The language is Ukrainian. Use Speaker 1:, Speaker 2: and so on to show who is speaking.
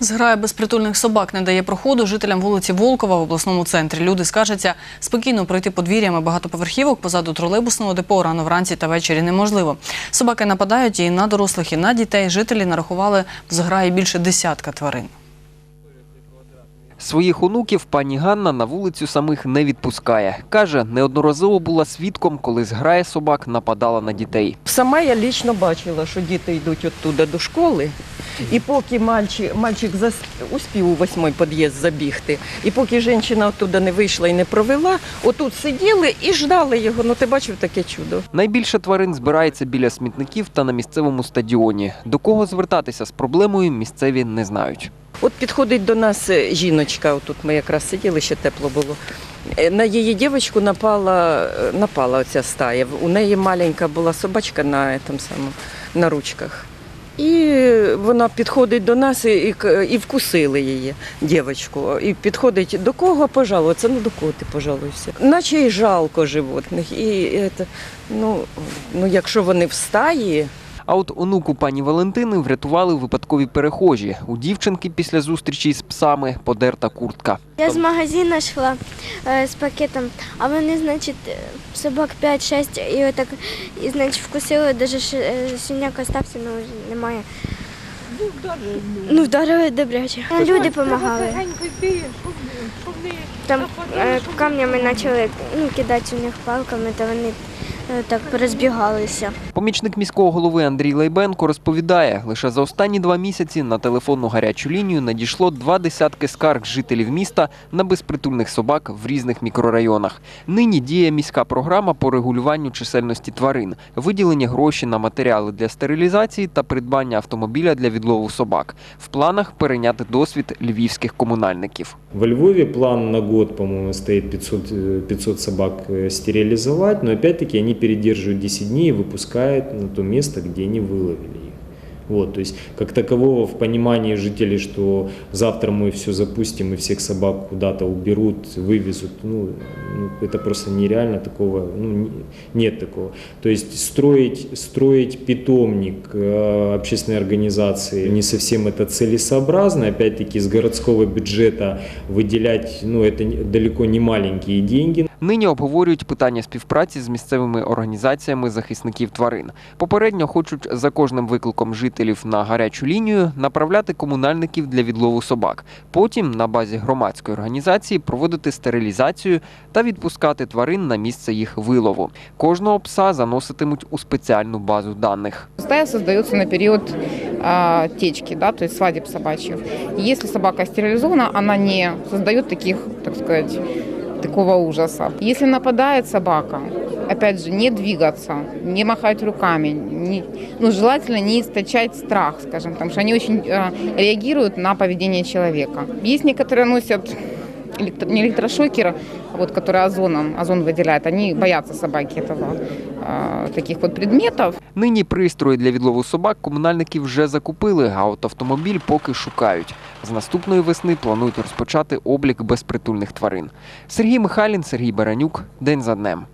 Speaker 1: Зграя безпритульних собак не дає проходу жителям вулиці Волкова в обласному центрі. Люди скаржаться, спокійно пройти подвір'ями багатоповерхівок позаду тролейбусного депо рано вранці та ввечері неможливо. Собаки нападають і на дорослих, і на дітей. Жителі нарахували в зграї більше десятка тварин.
Speaker 2: Своїх онуків пані Ганна на вулицю самих не відпускає. Каже, неодноразово була свідком, коли зграя собак нападала на дітей.
Speaker 3: Сама я лічно бачила, що діти йдуть оттуда до школи, і поки мальчик, мальчик зас... успів у восьмий під'їзд забігти, і поки жінка оттуда не вийшла і не провела, отут сиділи і ждали його. Ну ти бачив таке чудо.
Speaker 2: Найбільше тварин збирається біля смітників та на місцевому стадіоні. До кого звертатися з проблемою місцеві не знають.
Speaker 3: От підходить до нас е, жіночка, отут ми якраз сиділи, ще тепло було. Е, На її дівчинку напала, е, напала оця стая. У неї маленька була собачка на, этом самому, на ручках. І вона підходить до нас і, і, вкусили її, дівчинку. І підходить до кого пожалуватися? Ну до кого ти пожалуйся? Наче й жалко животних. І це, ну, ну, якщо вони в стаї,
Speaker 2: А от онуку пані Валентини врятували випадкові перехожі. У дівчинки після зустрічі з псами подерта куртка.
Speaker 4: Я з магазину йшла е, з пакетом, а вони, значить, е, собак 5-6 і отак, і, значить, вкусили, навіть синяк остався, ну немає. Ну, вдарили добряче. Люди допомагали. Там е, камнями почали ну, кидати у них палками, то вони е, так порозбігалися.
Speaker 2: Помічник міського голови Андрій Лейбенко розповідає, лише за останні два місяці на телефонну гарячу лінію надійшло два десятки скарг жителів міста на безпритульних собак в різних мікрорайонах. Нині діє міська програма по регулюванню чисельності тварин, виділення гроші на матеріали для стерилізації та придбання автомобіля для відлову собак. В планах перейняти досвід львівських комунальників.
Speaker 5: Во Львове план на год, по-моему, стоит 500, э, 500 собак э, стерилизовать, но опять-таки они передерживают 10 дней и выпускают на то место, где они выловили их. Вот, то есть как такового в понимании жителей, что завтра мы все запустим и всех собак куда-то уберут, вывезут, ну, ну, это просто нереально, такого, ну, не- нет такого. То есть строить, строить питомник э, общественной организации не совсем это целесообразно, опять-таки с городского бюджета выделять, ну, это далеко не маленькие деньги,
Speaker 2: Нині обговорюють питання співпраці з місцевими організаціями захисників тварин. Попередньо хочуть за кожним викликом жителів на гарячу лінію направляти комунальників для відлову собак. Потім на базі громадської організації проводити стерилізацію та відпускати тварин на місце їх вилову. Кожного пса заноситимуть у спеціальну базу даних.
Speaker 6: Стая создается на период а, течки, да, то есть свадеб собачьих. Если собака стерилизована, она не создает таких, так сказать, такого ужаса. Если нападает собака, опять же, не двигаться, не махать руками, не- ну, желательно не источать страх, скажем, потому что они очень э, реагируют на поведение человека. Есть некоторые носят электро- не электрошокер, а вот который озоном, озон выделяет, они боятся собаки этого, э, таких вот предметов.
Speaker 2: Нині пристрої для відлову собак комунальники вже закупили, а от автомобіль поки шукають. З наступної весни планують розпочати облік безпритульних тварин. Сергій Михайлін, Сергій Баранюк. День за днем.